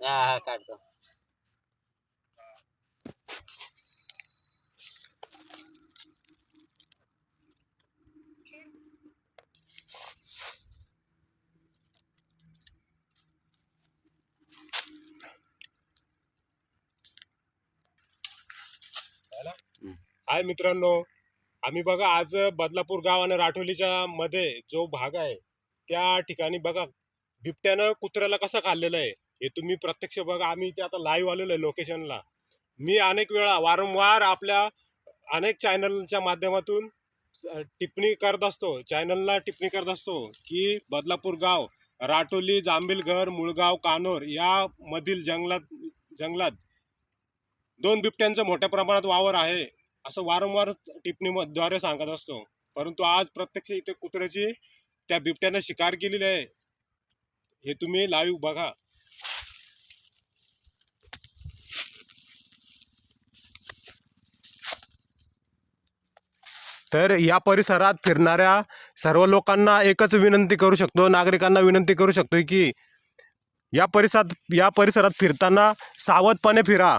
हा हा काढतो. हाय मित्रांनो आम्ही बघा आज बदलापूर गाव आणि राठोलीच्या मध्ये जो भाग आहे त्या ठिकाणी बघा बिबट्यानं कुत्र्याला कसं खाल्लेलं आहे. हे तुम्ही प्रत्यक्ष बघा आम्ही ते आता लाईव्ह आलेलो आहे लोकेशनला मी अनेक वेळा वारंवार आपल्या अनेक चॅनलच्या माध्यमातून टिप्पणी करत असतो. चॅनलला टिप्पणी करत असतो की बदलापूर गाव राटोली जांभीलघर मुळगाव कानोर यामधील जंगलात जंगलात दोन बिबट्यांचं मोठ्या प्रमाणात वावर आहे असं वारंवार टिप्पणीद्वारे सांगत असतो. परंतु आज प्रत्यक्ष इथे कुत्र्याची त्या बिबट्यानं शिकार केलेली आहे. हे तुम्ही लाईव्ह बघा. तर या परिसरात फिरणाऱ्या सर्व लोकांना एकच विनंती करू शकतो नागरिकांना विनंती करू शकतो की या परिसरात या परिसरात फिरताना सावधपणे फिरा.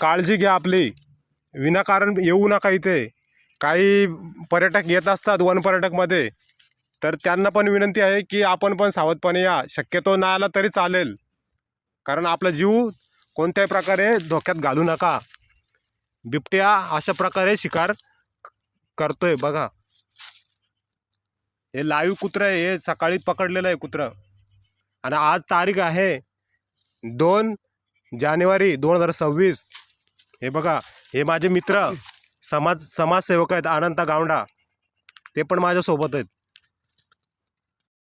काळजी घ्या आपली. विनाकारण येऊ नका इथे. काही पर्यटक येत असतात वन पर्यटकमध्ये. तर त्यांना पण विनंती आहे की आपण पण सावधपणे या. शक्यतो नाही आला तरी चालेल. कारण आपला जीव कोणत्याही प्रकारे धोक्यात घालू नका. बिबट्या अशा प्रकारे शिकार करतोय बघा. हे लाईव्ह कुत्रं आहे हे सकाळी पकडलेलं आहे कुत्रं. आणि आज तारीख आहे दोन जानेवारी दोन हजार सव्वीस. हे बघा हे माझे मित्र समाज समाजसेवक आहेत अनंता गावंडा. ते पण माझ्यासोबत आहेत.